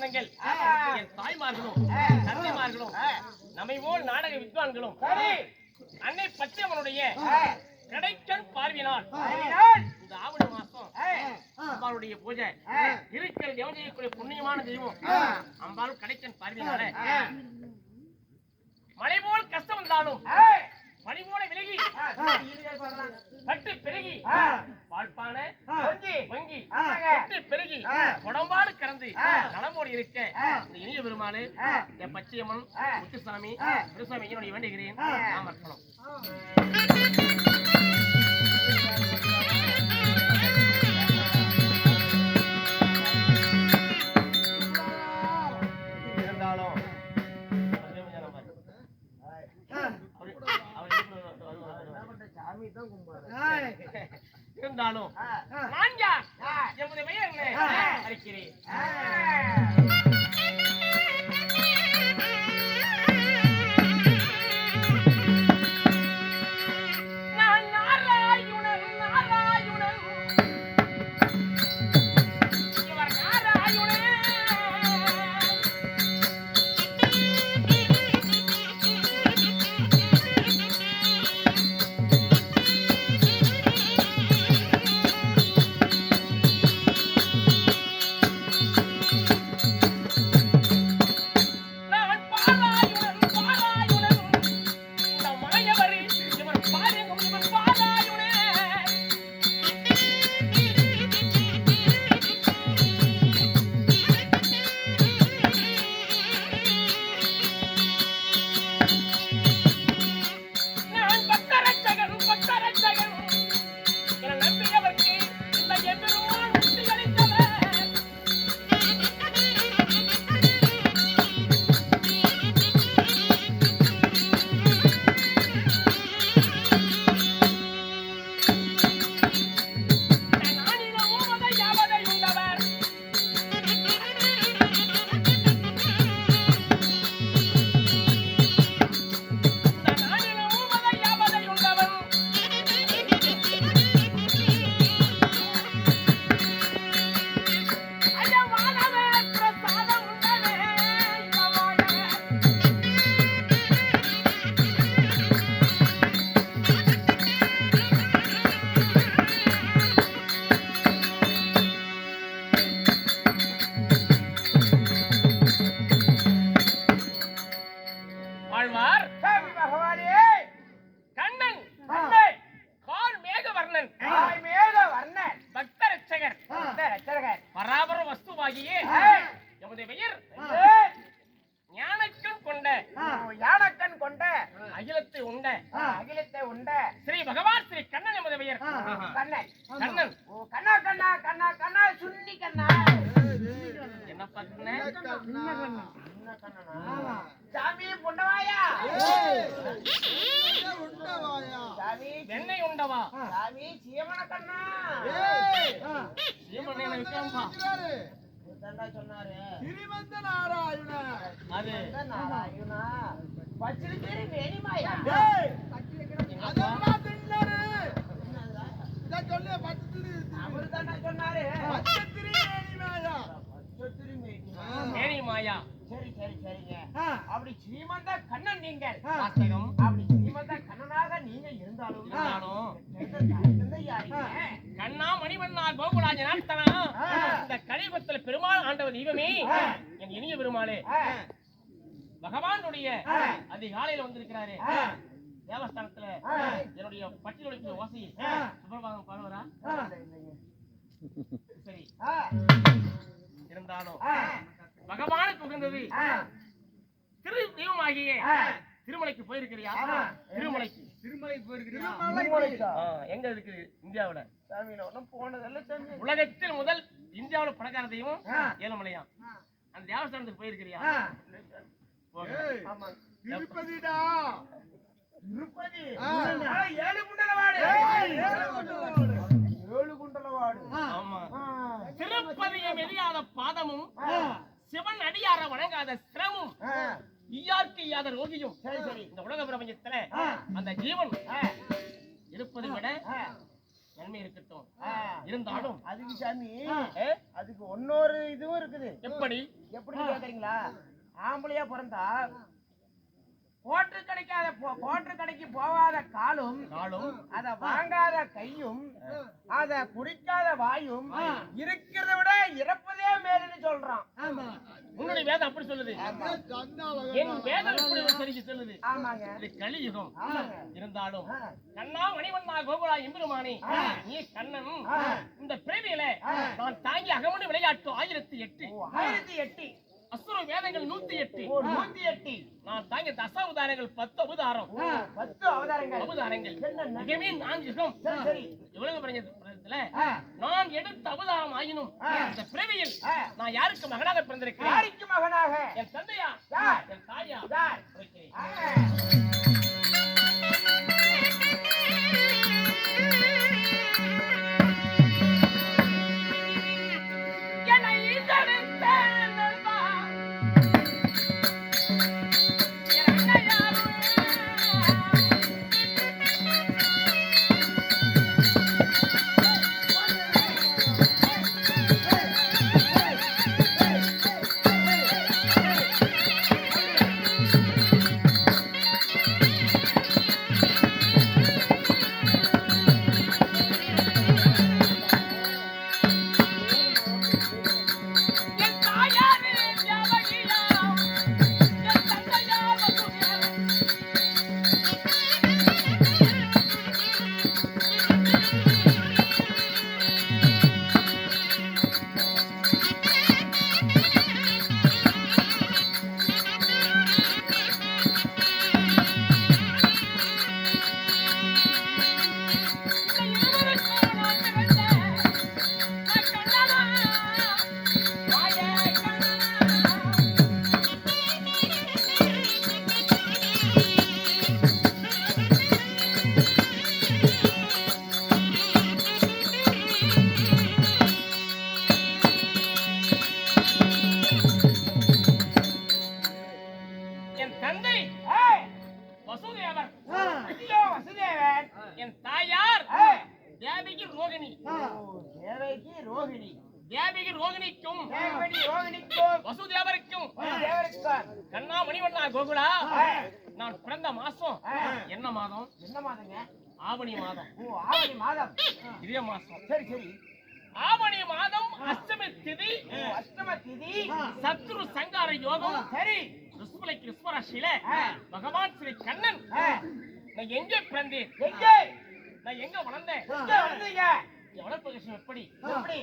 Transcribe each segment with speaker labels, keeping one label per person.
Speaker 1: சொந்தங்கள். என் தாய்மார்களும் தந்தைமார்களும் நம்மை போல் நாடக வித்வான்களும் அன்னை பச்சையம்மனுடைய கடைக்கண் பார்வினால் இந்த ஆவணி மாசம் அம்பாளுடைய பூஜை. இருக்கிற தேவன் செய்யக்கூடிய புண்ணியமான தெய்வம். அம்பாள் கடைக்கண் பார்வையினால மழை போல் கஷ்டம் வந்தாலும் பனி போல விலகி கட்டு பெருகி. வாழ்ப்பான வங்கி கட்டு பெருகி உடம்பாடு கறந்து நலமோடு இருக்க இந்த இனிய என் பச்சையம்மன் முத்துசாமி குருசாமி என்னுடைய வேண்டுகிறேன். நாம் இருந்தாலும் பராபர வஸ்துவாகியே. எமது பெயர் ஞானக்கண் கொண்ட.
Speaker 2: யானக்கண் கொண்ட.
Speaker 1: அகிலத்தை உண்ட.
Speaker 2: அகிலத்தை உண்ட.
Speaker 1: ஸ்ரீ பகவான் ஸ்ரீ கண்ணன் எமது பெயர்.
Speaker 2: கண்ணன்.
Speaker 1: கண்ணன்.
Speaker 2: ஓ கண்ணா கண்ணா கண்ணா கண்ணா சுண்ணி கண்ணா.
Speaker 1: என்ன பண்ண
Speaker 2: சாமி புண்டவாயா சாமி
Speaker 1: உண்டவா?
Speaker 2: சாமி சீவன கண்ணா.
Speaker 1: சீமன் என்ன விக்ரம்பா
Speaker 2: இதுதான்டா சொன்னாரு.
Speaker 1: அது.
Speaker 2: நாராயணா? பச்சிருக்கேரி வேணிமாயா. அவரு தான்டா சொன்னாரு. பச்சத்திரி வேணிமாயா.
Speaker 1: மேனி மாயா
Speaker 2: சரி சரி சரிங்க. அப்படி ஸ்ரீமந்த கண்ணன் நீங்கள். அப்படி ஸ்ரீமந்த கண்ணனாக நீங்க இருந்தாலும்
Speaker 1: கண்ணா மணிவண்ணா கோகுலாஜ நாட்டனா இந்த கலிபுரத்துல பெருமாள் ஆண்டவர் தெய்வமே. என் இனிய பெருமாளே பகவானுடைய அதிகாலையில வந்திருக்கிறாரு. தேவஸ்தானத்துல என்னுடைய பட்டியலுடைய ஓசை. சுப்பிரபாதம் பாடுவரா சரி. இருந்தாலும் பகவானுக்கு உகந்தது திரு தெய்வமாகிய. திருமலைக்கு போயிருக்கிறியா? திருமலைக்கு. ஆ, எங்க இருக்கு? இந்தியாவுல. உலகத்தில் முதல் இந்தியாவுல பணக்கார தெய்வம் ஏழுமலையா அந்த தேவஸ்தானத்துக்கு போயிருக்கிறியா?
Speaker 3: திருப்பதிடா.
Speaker 2: திருப்பதி. ஏழு குண்டலவாடு ஏழு குண்டலவாடு
Speaker 1: ஆமா.
Speaker 2: ஆ.
Speaker 1: திருப்பதியம் எரியாத பாதமும் சிவன் அடியார வணங்காத சிரமும். ஈயார்க்கு இல்லாத ரோகியும்.
Speaker 2: சரி சரி.
Speaker 1: இந்த உலக பிரபஞ்சத்துல. அந்த ஜீவன். இருப்பதை விட. நன்மை இருக்கட்டும். இருந்தாலும்.
Speaker 2: அதுக்கு சாமி அதுக்கு இன்னொரு இதுவும் இருக்குது.
Speaker 1: எப்படி?
Speaker 2: எப்படி கேக்குறீங்களா? ஆம்பளையா பிறந்தா போட்டு கிடைக்காத போட்டு கடைக்கு போகாத காலும்
Speaker 1: நாளும்
Speaker 2: அத வாங்காத கையும் அத குடிக்காத வாயும் இருக்கிறத விட இறப்பதே மேலுன்னு சொல்றான்.
Speaker 1: உன்னுடைய வேதம் அப்படி சொல்லுது. என் வேதம் இப்படி ஒரு சரிக்கு சொல்லுது.
Speaker 2: ஆமாங்க.
Speaker 1: இது கலியுகம் இருந்தாலும். கண்ணா மணிவண்ணா கோகுலா எம்பெருமானே நீ கண்ணன். இந்த பிறவியில நான் தாங்கி அகமணி விளையாட்டு ஆயிரத்தி எட்டு.
Speaker 2: ஆயிரத்தி எட்டு.
Speaker 1: அசுர வேதங்கள் நூத்தி எட்டு
Speaker 2: நூத்தி எட்டு
Speaker 1: நான் தாங்கிய தசாவதாரங்கள் பத்து அவதாரம்.
Speaker 2: பத்து அவதாரங்கள்.
Speaker 1: அவதாரங்கள்? மிகவே நான்கு யுகம்.
Speaker 2: சரி சரி.
Speaker 1: எவ்வளவு பிரஞ்சத்துல நான் எடுத்த அவதாரம் ஆயினும். இந்த பிறவியில். நான் யாருக்கு மகனாக பிறந்திருக்கிறேன்?
Speaker 2: யாருக்கு மகனாக?
Speaker 1: என் தந்தையா? என் தாயா? ரோகிணி.
Speaker 2: ஓ, தேவகி ரோகிணி.
Speaker 1: தேவகி ரோகிணிக்கும்
Speaker 2: தேவகி ரோகிணிக்கும்.
Speaker 1: வசுதேவருக்கும்
Speaker 2: வசுதேவருக்கும்
Speaker 1: கண்ணா மணிவண்ணா கோகுலா
Speaker 2: ஏய்,
Speaker 1: நான் பிறந்த மாசம் என்ன மாதம்?
Speaker 2: என்ன மாதங்க?
Speaker 1: ஆவணி மாதம்.
Speaker 2: ஓ ஆவணி மாதம்.
Speaker 1: இதே மாசம்.
Speaker 2: சரி சரி.
Speaker 1: ஆவணி மாதம் அஷ்டமி திதி.
Speaker 2: அஷ்டம திதி.
Speaker 1: சத்ரு சங்கார யோகம்.
Speaker 2: சரி.
Speaker 1: ரிஷ்மலை கிருஷ்ணராசியில. பகவான் ஸ்ரீ கண்ணன். நான் எங்கே பிறந்தேன்?
Speaker 2: எங்கே?
Speaker 1: நான் எங்க வளர்ந்தேன்? என் வளர்ப்பு எப்படி?
Speaker 2: எப்படி?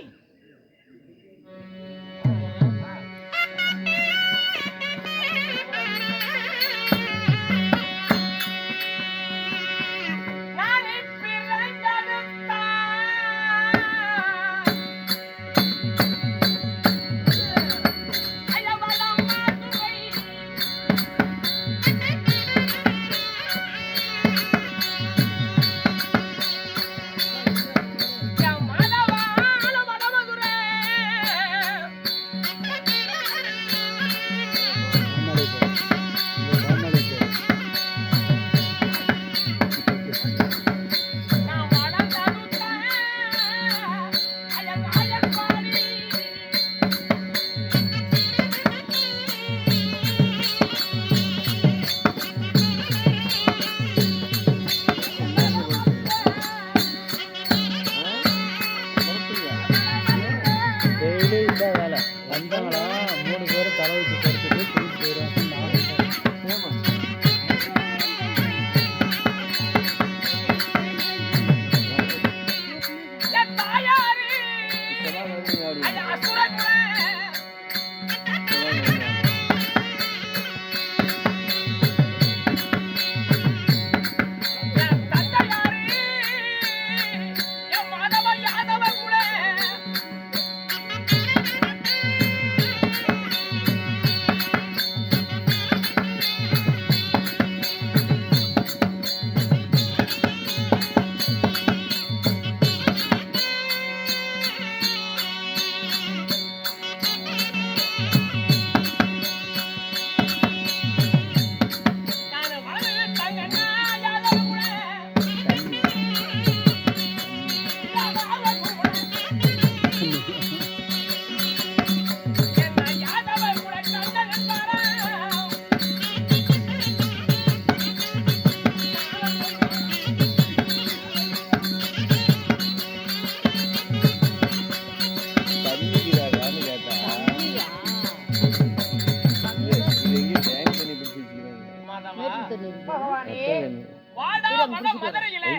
Speaker 1: மதுரையிலே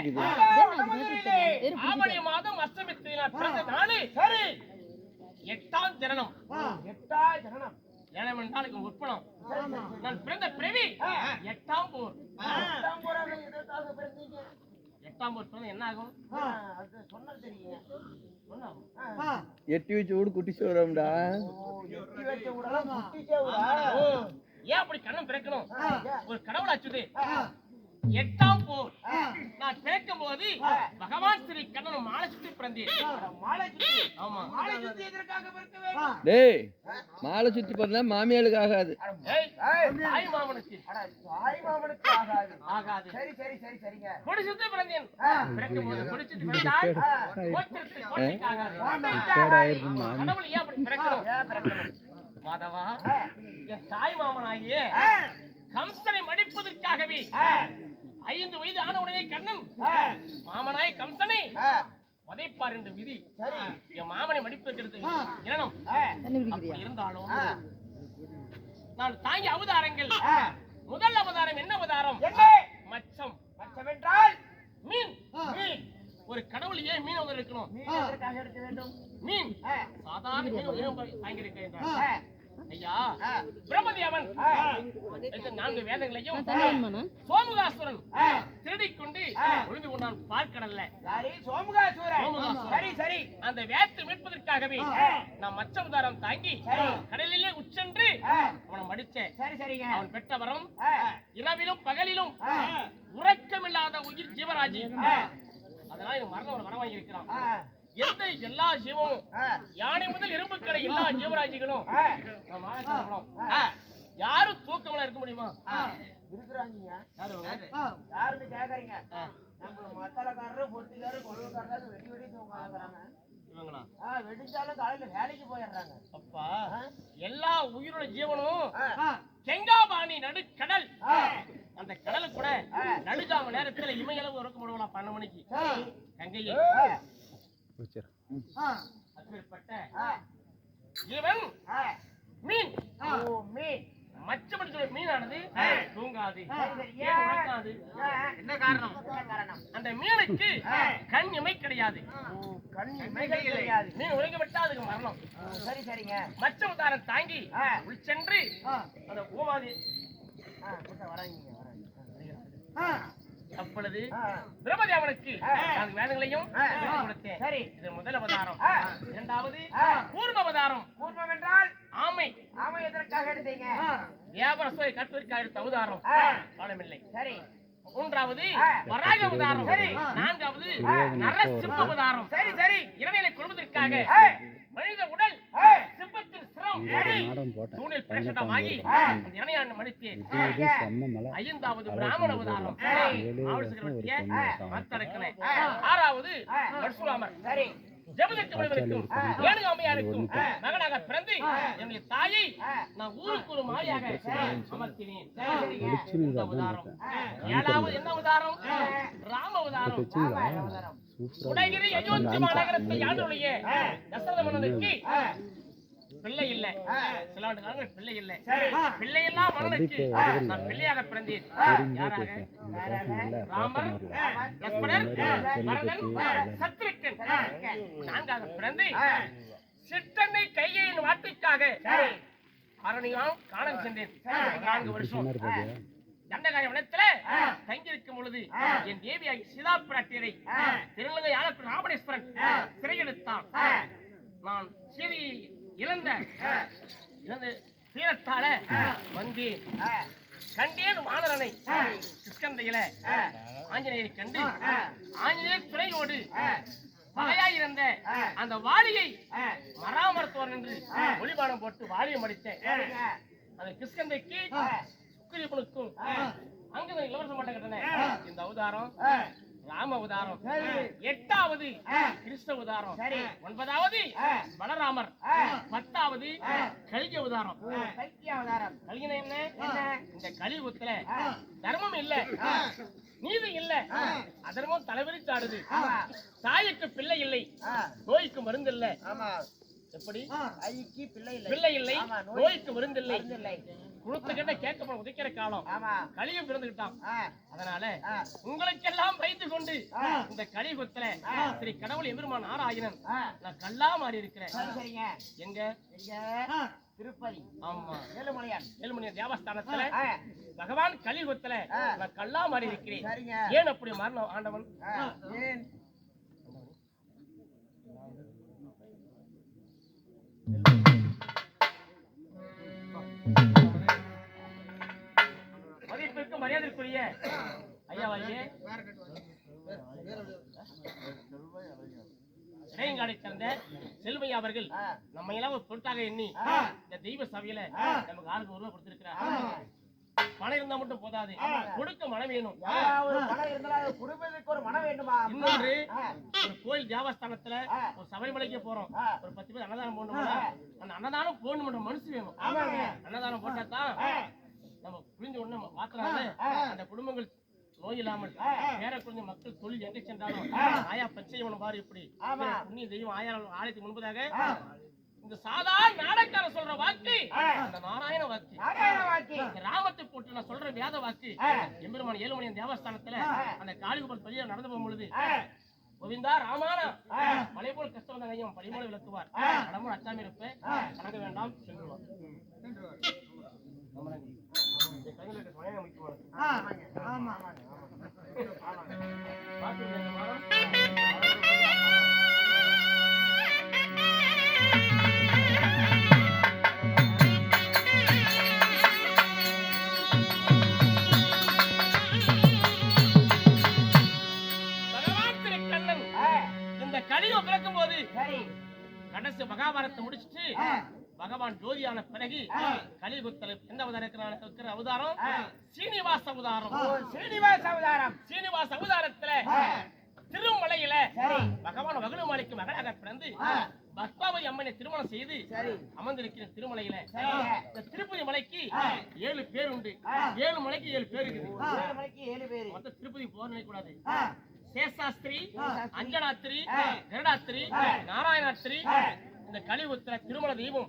Speaker 1: ஆவணி மாதம் அஷ்டமித்து நான் பிறந்த நாளு சரி. எட்டாம் ஜனனம்.
Speaker 2: எட்டா ஜனனம்.
Speaker 1: ஜனனம் என்றால் இங்கு உட்பணம் நான் பிறந்த பிறவி. எட்டாம் போர்.
Speaker 2: எட்டாம்
Speaker 1: எட்டாம் என்ன ஆகும்?
Speaker 2: சொன்னது தெரியுங்க.
Speaker 3: எட்டி வச்சு விடு குட்டி சோறம்டா
Speaker 1: ஏன் அப்படி கண்ணம் பிறக்கணும்? ஒரு கடவுள் அச்சுது எட்டாம் போர். நான் பிறக்கும் போது பகவான் ஸ்ரீ கண்ணனும் மாலை சுற்றி பிறந்தேன்
Speaker 2: மாலை சுத்தி
Speaker 1: ஆமா.
Speaker 2: மாலை சுத்தி எதற்காக பிறக்க வேண்டும்?
Speaker 3: டேய் மாலை சுத்தி பார்த்தா மாமியாளுக்கு ஆகாது.
Speaker 1: தாய் மாமனுக்கு.
Speaker 2: அட தாய் மாமனுக்கு ஆகாது.
Speaker 1: ஆகாது.
Speaker 2: சரி சரி சரி சரிங்க.
Speaker 1: கொடி சுத்தி பிறந்தேன். பிறக்கும் போது கொடி சுத்தி பிறந்தால் கோத்திரத்தில் கோட்டைக்கு ஆகாது. கடவுள் ஏன் அப்படி பிறக்கணும்? மாதவா என் தாய் மாமனாகிய கம்சனை மடிப்பதற்காகவே ஐந்து வயது ஆன உடனே கண்ணன் மாமனாய் கம்சனை வதைப்பார் என்று விதி. என் மாமனை மடிப்பதற்கு இரணம் இருந்தாலும் நான் தாங்கி அவதாரங்கள். முதல் அவதாரம் என்ன அவதாரம்?
Speaker 2: என்ன?
Speaker 1: மச்சம்.
Speaker 2: மச்சமென்றால்?
Speaker 1: மீன். மீன். ஒரு கடவுள் ஏன் மீன் வந்து இருக்கணும் மீன் சாதாரண மீன் தாங்கி இருக்கின்றான்
Speaker 2: ஆ,
Speaker 1: ஐயா பிரம்மதேவன் நான்கு வேதங்களையும் சோமுகாசுரன்
Speaker 2: ஆ.
Speaker 1: திருடிக் கொண்டு ஒளிந்து கொண்டான் பார்க்கடல்ல.
Speaker 2: சரி. சரி சரி.
Speaker 1: அந்த வேத்தை மீட்பதற்காகவே நான் மச்சவதாரம் தாங்கி கடலிலே உச்சென்று அவனை மடிச்சேன்
Speaker 2: சரி சரிங்க.
Speaker 1: அவன் பெற்ற வரம் இரவிலும் பகலிலும் உறக்கமில்லாத உயிர் ஜீவராஜி. அதனால எனக்கு மரணம் ஒரு வரம் வாங்கி இருக்கிறான் எந்த எல்லா ஜீவமும் யானை முதல் எறும்பு கடை எல்லா ஜீவராஜிகளும் யாரும் தூக்கமெல்லாம் இருக்க முடியுமா?
Speaker 2: ஆ, யாருன்னு கேக்குறீங்க? நம்ம மத்தளக்காரரு பொத்திக்காரரு கொள்ளுக்காரரு வெடி வெடி ஆ வெடிச்சாலும் காலையில வேலைக்கு போயிடுறாங்க.
Speaker 1: அப்பா எல்லா உயிரோட ஜீவனும்
Speaker 2: ஆ,
Speaker 1: கெங்காபாணி நடுக்கடல்.
Speaker 2: ஆ,
Speaker 1: அந்த கடலு கூட நடுஜாம நேரத்துல இமையளவு உறக்க முடியலாம் பன்னெண்டு மணிக்கு. கங்கையை.
Speaker 2: ஆ,
Speaker 1: மீன்.
Speaker 2: ஓ மீன்.
Speaker 1: மச்சபடி சொல்ற மீனானது தூங்காது. உறக்காது என்ன காரணம்?
Speaker 2: என்ன காரணம்?
Speaker 1: அந்த மீனுக்கு கண் இமை கிடையாது.
Speaker 2: ஓ கண் இமைகள் கிடையாது.
Speaker 1: மீன் உறங்க விட்டா அதுக்கு மரணம்.
Speaker 2: சரி சரிங்க.
Speaker 1: மச்ச உதாரம் தாங்கி. உள் சென்று
Speaker 2: ஆ,
Speaker 1: அந்த ஓவாதி
Speaker 2: வராங்க
Speaker 1: அப்பொழுது திரௌபதி அவனுக்கு
Speaker 2: ஆ.
Speaker 1: நான் வேதங்களையும் கொடுத்தேன்.
Speaker 2: சரி.
Speaker 1: இது முதல் அவதாரம். இரண்டாவது
Speaker 2: ஆ.
Speaker 1: பூர்வ அவதாரம்.
Speaker 2: பூர்வம் என்றால்?
Speaker 1: ஆமை.
Speaker 2: ஆமை எதற்காக எடுத்தீங்க?
Speaker 1: வியாபார சுவை கற்பதற்காக எடுத்த அவதாரம். காலமில்லை.
Speaker 2: சரி.
Speaker 1: மூன்றாவது. வராக அவதாரம்.
Speaker 2: சரி.
Speaker 1: நான்காவது நரசிம்ம அவதாரம்.
Speaker 2: சரி சரி.
Speaker 1: இறைநிலை கொள்வதற்காக
Speaker 2: ஆ.
Speaker 1: மனித உடல் ஆறாவது. பரசுராமர் அம்மையாருக்கும் மகனாக பிறந்து என்னுடைய தாயை. நான் ஊருக்கு ஒரு அமர்த்தினேன் அவதாரம் ஏழாவது என்ன அவதாரம் ராம
Speaker 3: சூப்பரா
Speaker 1: உடைகிரி அயோத்தி மாநகரத்தை ஆண்டுடைய தசரத மன்னனுக்கு பிள்ளை இல்ல. சில ஆண்டு காலங்கள் பிள்ளை இல்ல. பிள்ளை எல்லாம் மன்னனுக்கு நான் பிள்ளையாக பிறந்தேன். யாராக ராமர் லக்ஷ்மணர் பரதன் சத்ருக்கன். நான்காக பிறந்து சிற்றன்னை கையின் வாட்டிற்காக அரணியாம் காணல் சென்றேன். நான்கு வருஷம். தண்டகாய வனத்துல தங்கியிருக்கும் பொழுது என் தேவியாகி சீதா பிராட்டியரை திருநங்கை ராமணேஸ்வரன் சிறையெடுத்தான். நான் சீதையை இழந்த இழந்த தீரத்தால வந்தேன் கண்டேன் வானரனை கிருஷ்ணந்தையில ஆஞ்சநேயரை கண்டு ஆஞ்சநேயர் துணையோடு பகையாயிருந்த அந்த வாளியை மராமரத்தோர் என்று ஒளிபானம் போட்டு வாளியை மடித்தேன் அந்த கிருஷ்ணந்தைக்கு சுக்கிரீவனுக்கும் அங்க இலவசம் பண்ண கட்டண இந்த அவதாரம். ராம அவதாரம் எட்டாவது கிருஷ்ண அவதாரம் ஒன்பதாவது பலராமர். பத்தாவது கலிக அவதாரம் கலிகன என்ன? இந்த கலியுகத்துல தர்மம் இல்ல. நீதி இல்ல. அதர்மம் தலைவிரிச்சாடுது. தாய்க்கு பிள்ளை இல்லை. நோய்க்கு மருந்து இல்ல. எப்படி?
Speaker 2: பிள்ளை இல்லை.
Speaker 1: நோய்க்கு மருந்து இல்லை.
Speaker 2: இல்லை
Speaker 1: கொடுத்த கிட்ட கேட்க உதைக்கிற காலம்.
Speaker 2: ஆமா.
Speaker 1: கலியும் பிறந்துகிட்டான். அதனால உங்களுக்கெல்லாம் பயந்து கொண்டு. இந்த கலியுகத்துல ஸ்ரீ கடவுள் எம்பெருமான் நாராயணன்
Speaker 2: ஆ.
Speaker 1: நான் கல்லா மாறி இருக்கிறேன். எங்க?
Speaker 2: திருப்பதி.
Speaker 1: ஆமா.
Speaker 2: ஏழுமலையான்.
Speaker 1: ஏழுமணிய தேவஸ்தானத்துல பகவான் கலியுகத்துல
Speaker 2: ஆ.
Speaker 1: நான் கல்லா மாறி இருக்கிறேன். ஏன் அப்படி மாறின ஆண்டவன்?
Speaker 2: ஏன்?
Speaker 1: மதிப்பிற்கு மரியாதைக்குரிய ஐயாவாயே. இடையங்காடை சேர்ந்த செல்வையா அவர்கள்
Speaker 2: ஆ.
Speaker 1: நம்ம எல்லாம் ஒரு பொருட்டாக எண்ணி
Speaker 2: ஆ.
Speaker 1: இந்த தெய்வ சபையில நமக்கு ஆளுக்கு ஒரு ரூபா கொடுத்திருக்கிறார்.
Speaker 2: ஆமா.
Speaker 1: பணம் இருந்தா மட்டும் போதாது. கொடுக்க மனம் வேணும்.
Speaker 2: குடும்பத்துக்கு ஒரு வேண்டுமா?
Speaker 1: ஒரு கோயில் தேவஸ்தானத்துல. ஒரு சபரிமலைக்கு போறோம். ஒரு பத்து பேர் அன்னதானம் போடணும்? அந்த அன்னதானம் போடணும் மனசு வேணும்
Speaker 2: ஆமாங்க.
Speaker 1: அன்னதானம் போட்டா தான்
Speaker 2: ஆ.
Speaker 1: நம்ம புரிஞ்ச உடனே மாத்தினால
Speaker 2: ஆ.
Speaker 1: அந்த குடும்பங்கள் நோய் இல்லாமல் பேர குழந்தை மக்கள் தொழில் எங்க சென்றாலும். ஆயா பச்சையவன பாரு இப்படி
Speaker 2: ஆமா.
Speaker 1: பிற புண்ணிய தெய்வம் ஆயா ஆலயத்துக்கு முன்பதாக. இந்த சாதாரண நாடக்காரன் சொல்ற வாக்கு. அந்த நாராயண வாக்கு
Speaker 2: நாராயண வாக்கி
Speaker 1: இந்த ராமத்தை போட்டு நான் சொல்ற வேத வாக்கு. எம்பெருமான் ஏழுமணியன் தேவஸ்தானத்துல. அந்த காளிகுபர் பள்ளியில நடந்து போகும் பொழுது
Speaker 2: ஆ,
Speaker 1: கோவிந்தா ராமானா. மலை போல் கஷ்டம் வந்த கையும் பழிமொழி விளக்குவார்
Speaker 2: ஆ.
Speaker 1: கடமும் அச்சாமி இருப்பேன். கணக்க வேண்டாம் சென்றுவார் ஆமாங்க. இந்த ஜோதியான பிறகு
Speaker 2: ஆ.
Speaker 1: கலியுகத்துல எந்த அவதாரம் அவதாரம். சீனிவாச அவதாரம்
Speaker 2: ஓ, ஸ்ரீனிவாச அவதாரம்
Speaker 1: சீனிவாச அவதாரத்துல. திருமலையில. பகவான் வகுலுமாலிக்கு மகளாக பிறந்து. பத்மாவதி அம்மனை திருமணம் செய்து. அமர்ந்திருக்கிற திருமலையில. இந்த திருப்பதி மலைக்கு. ஏழு பேர் உண்டு. ஏழு மலைக்கு ஏழு பேர் இருக்குது
Speaker 2: ஏழு மணிக்கு ஏழு பேரு
Speaker 1: மொத்தம் திருப்பதி போக நினைக்கூடாது
Speaker 2: ஆ,
Speaker 1: சேஷாஸ்திரி. அஞ்சனாத்திரி. கருடாத்திரி. நாராயணாத்திரி. இந்த கலியுகத்துல திருமல தெய்வம்.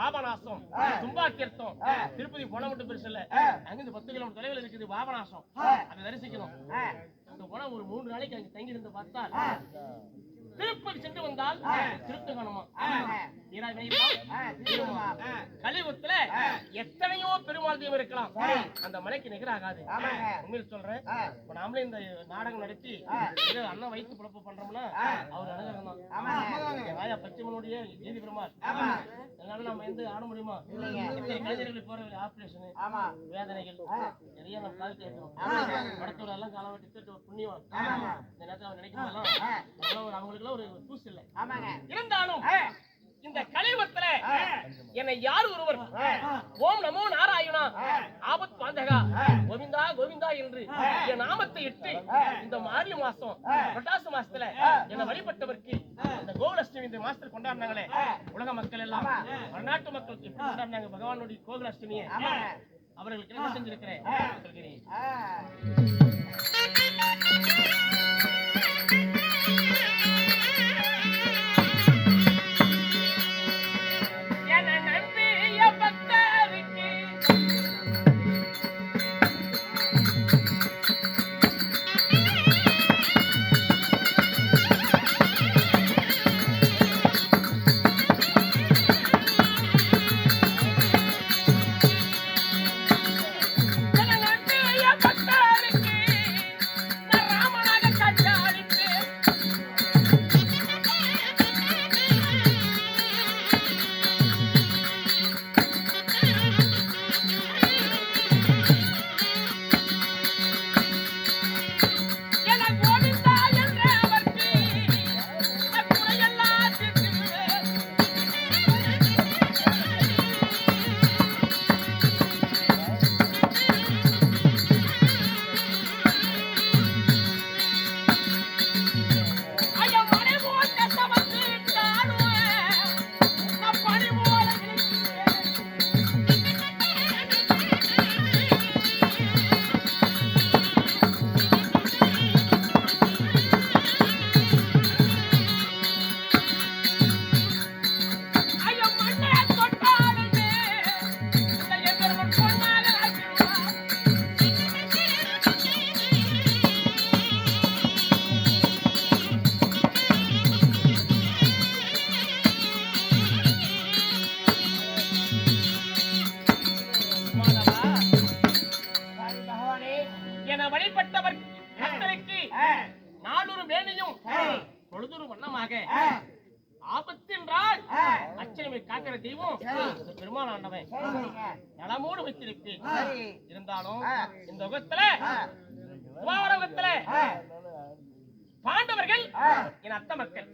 Speaker 1: பாபநாசம். தும்பா தீர்த்தம். திருப்பதி போன மட்டும் பெருசு இல்ல. அங்கிருந்து பத்து கிலோமீட்டர் தொலைவில் இருக்குது பாபநாசம். அதை தரிசிக்கணும் அங்க போனா ஒரு மூன்று நாளைக்கு அங்க தங்கி இருந்து பார்த்தால். திருப்பதி சென்று வந்தால்
Speaker 2: ஆ.
Speaker 1: திருப்தி காணுமா
Speaker 2: ஆமாங்க.
Speaker 1: நீராய் வெயிலாம்
Speaker 2: ஆ, திரும்புமா. ஆ,
Speaker 1: கலியுகத்துல எத்தனையோ பெருமாள் தெய்வம் இருக்கலாம் அந்த மலைக்கு நிகராகாது. உண்மையில் சொல்றேன். இப்ப நாமளே இந்த நாடகம் நடத்தி அண்ணன் வயிற்று பிழப்பு பண்றோம்னா. அவர் அனுகிரகம் தான் ராஜா பச்சைமனுடைய ஜீதி பெருமாள். அதனால நம்ம எந்த ஆட முடியுமா கலைஞர்களுக்கு போற ஆபரேஷன். வேதனைகள். நிறைய நம்ம கால் கேட்கிறோம்
Speaker 2: ஆமாங்க.
Speaker 1: படத்தோட எல்லாம் காலம் வெட்டி புண்ணியம். இந்த நேரத்துல நினைக்கும் போதெல்லாம்
Speaker 2: ஆ.
Speaker 1: அதெல்லாம் ஒரு அவங்களுக்குலாம் ஒரு தூசு இல்லை.
Speaker 2: ஆமாங்க.
Speaker 1: இருந்தாலும்
Speaker 2: ஆ,
Speaker 1: இந்த கலியுகத்துல. என்னை யார் ஒருவர் ஓம் நமோ நாராயணா ஆபத் பாந்தகா கோவிந்தா கோவிந்தா என்று என் நாமத்தை இட்டு இந்த மார்கழி மாசம் புரட்டாசி மாசத்துல என்னை வழிபட்டவருக்கு இந்த கோகுலாஷ்டமி இந்த மாசத்துல கொண்டாடினாங்களே. உலக மக்கள் எல்லாம் வடநாட்டு மக்கள் எப்படி கொண்டாடினாங்க? பகவானுடைய கோகுலாஷ்டமியை. அவர்களுக்கு என்ன செஞ்சிருக்கிறேன்? பெருமாள் ஆண்டவன்
Speaker 2: சரி சரிங்க
Speaker 1: நலமோடு வைத்திருப்பேன் இருந்தாலும். இந்த. துவாபரகத்துல
Speaker 2: ஆ.
Speaker 1: பாண்டவர்கள். என் அத்த மக்கள்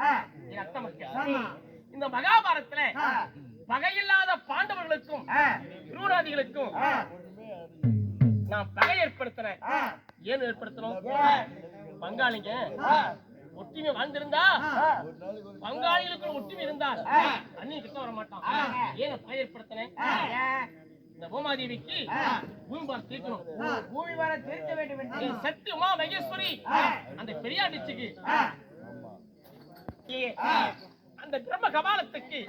Speaker 2: ஆ.
Speaker 1: என் அத்த மக்கள். இந்த மகாபாரதத்துல
Speaker 2: ஆ.
Speaker 1: பகையில்லாத பாண்டவர்களுக்கும்
Speaker 2: ஆ.
Speaker 1: நான் பகை ஏற்படுத்தினேன்
Speaker 2: ஆ.
Speaker 1: ஏன் ஏற்படுத்தணும்? பங்காளிங்க. ஒற்றுமை வாழ்ந்திருந்தா. பங்காளிகளுக்கு ஒற்றுமை இருந்தால்
Speaker 2: ஆ.
Speaker 1: அண்ணி கிட்ட வர மாட்டான். ஏன் நான் ஏற்படுத்தினேன்? இந்த பூமாதேவிக்கு தீர்க்கணும்
Speaker 2: வேண்டும் என்று
Speaker 1: உமா மகேஸ்வரி. அந்த பெரியாண்டிச்சுக்கு. அந்த பிரம்ம கபாலத்துக்கு.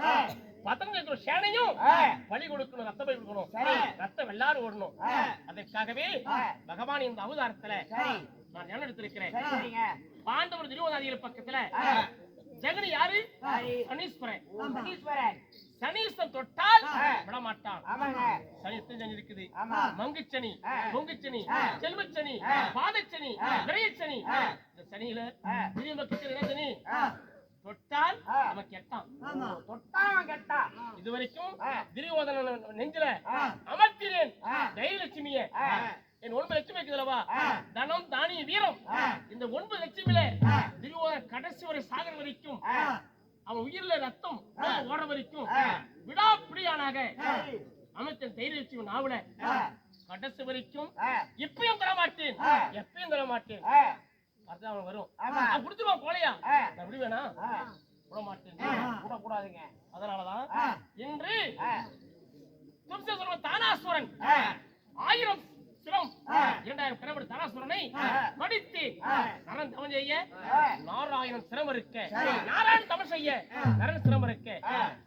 Speaker 1: பதஞ்சு சேனையும். பலி கொடுக்கணும் ரத்த பலி கொடுக்கணும். ரத்தம் எல்லாரும் ஓடணும். அதற்காகவே. பகவான் இந்த அவதாரத்துல. நான் ஞானம் எடுத்திருக்கிறேன் பாண்டவர் துரியோதாதிகள் பக்கத்துல. ஜெகனி யாரு. சனீஸ்வரன்
Speaker 2: சனீஸ்வரன்
Speaker 1: சனீஸ்வரன் தொட்டால்
Speaker 2: ஆ.
Speaker 1: விட மாட்டான்
Speaker 2: ஆமாங்க
Speaker 1: சனி எத்தனை சனி இருக்குது
Speaker 2: ஆமா.
Speaker 1: மங்குச்சனி. பொங்குச்சனி. செல்வச்சனி. பாதச்சனி. விரையச்சனி. இந்த சனியில
Speaker 2: ஆ.
Speaker 1: திரிய பக்கத்தில் என்ன சனி. தொட்டால். அவன் கெட்டான்
Speaker 2: தொட்டாவன் கெட்டா
Speaker 1: இது வரைக்கும். துரியோதன நெஞ்சில. அமர்த்தினேன்
Speaker 2: ஆ.
Speaker 1: என் ஒன்பது லட்சுமி இருக்குதுலவா
Speaker 2: ஆ.
Speaker 1: தனம் தானிய வீரம். இந்த ஒன்பது லட்சுமியில
Speaker 2: ஆ.
Speaker 1: துரியோதன கடைசி வரை சாகர வரைக்கும். அவன் உயிர்ல ரத்தம் ஓட வரைக்கும்
Speaker 2: ஆ.
Speaker 1: விடாப்பிடியானாக. அமைச்சன் தைரியலட்சுமி நாவல. கடைசி வரைக்கும். இப்பயும் தர மாட்டேன். எப்பயும் தர மாட்டேன். அதான் அவன் வரும் கொடுத்துருவான் கோலையா விடுவேனா
Speaker 2: ஆ.
Speaker 1: விட மாட்டேன்
Speaker 2: விடக்கூடாதுங்க
Speaker 1: அதனாலதான்
Speaker 2: ஆ.
Speaker 1: இன்று தானாசுரன்
Speaker 2: ஆ.
Speaker 1: ஆயிரம் சிரம். இரண்டாயிரம் கிலோமீட்டர் தானாசுரனை
Speaker 2: ஆ.
Speaker 1: மடித்து. நரன் தவம் செய்ய. நாராயணன் சிரம் இருக்க. நாராயணன் தவம் செய்ய நரன் சிரம் இருக்க.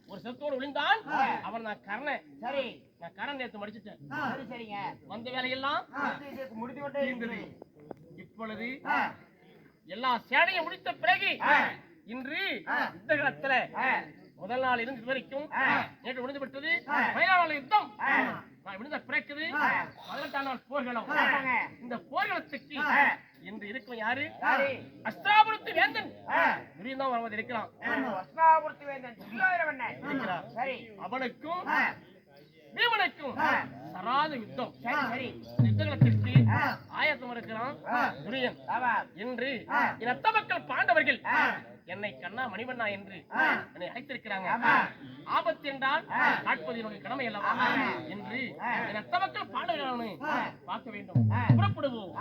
Speaker 1: ஒரு சிரத்தோடு விழுந்தான். அவன் நான் கர்ணன்
Speaker 2: சரி
Speaker 1: நான் கரண் நேத்து மடிச்சிட்டேன்
Speaker 2: சரி சரிங்க
Speaker 1: வந்த வேலையெல்லாம்
Speaker 2: முடித்து கொண்டே
Speaker 1: தீர்ந்தது இப்பொழுது. எல்லா சேனையும் முடித்த பிறகு. இன்று. யுத்த காலத்துல. முதல் நாள் இருந்து வரைக்கும். நேற்று முடிந்து விட்டது
Speaker 2: ஆ.
Speaker 1: மயிலாள யுத்தம் விழுந்த பிறக்குது. பதினெட்டாம் நாள் போர்களும்
Speaker 2: ஆமாங்க.
Speaker 1: இந்த போர்களுக்கு
Speaker 2: ஆ.
Speaker 1: இன்று இருக்கும் யாரு? அஸ்திராபுரத்து வேந்தன். துரியன் தான் வருவது இருக்கிறான்
Speaker 2: வஸ்திராபுரத்து வேந்தன். சரி
Speaker 1: அவனுக்கும். பீமனுக்கும்
Speaker 2: ஆ.
Speaker 1: சராத யுத்தம்
Speaker 2: ஆ.
Speaker 1: ஆயத்தம் இருக்கிறான். துரியன். என் அத்த மக்கள் பாண்டவர்கள். என்னை கண்ணா மணிவண்ணா என்று. என்னை அழைத்திருக்கிறாங்க. ஆபத்து என்றால். காட்பது என்னுடைய கடமை அல்லவா. என்று அத்த மக்கள் பாண்டவர்கள்
Speaker 2: ஆ.
Speaker 1: பார்க்க வேண்டும். புறப்படுவோம்.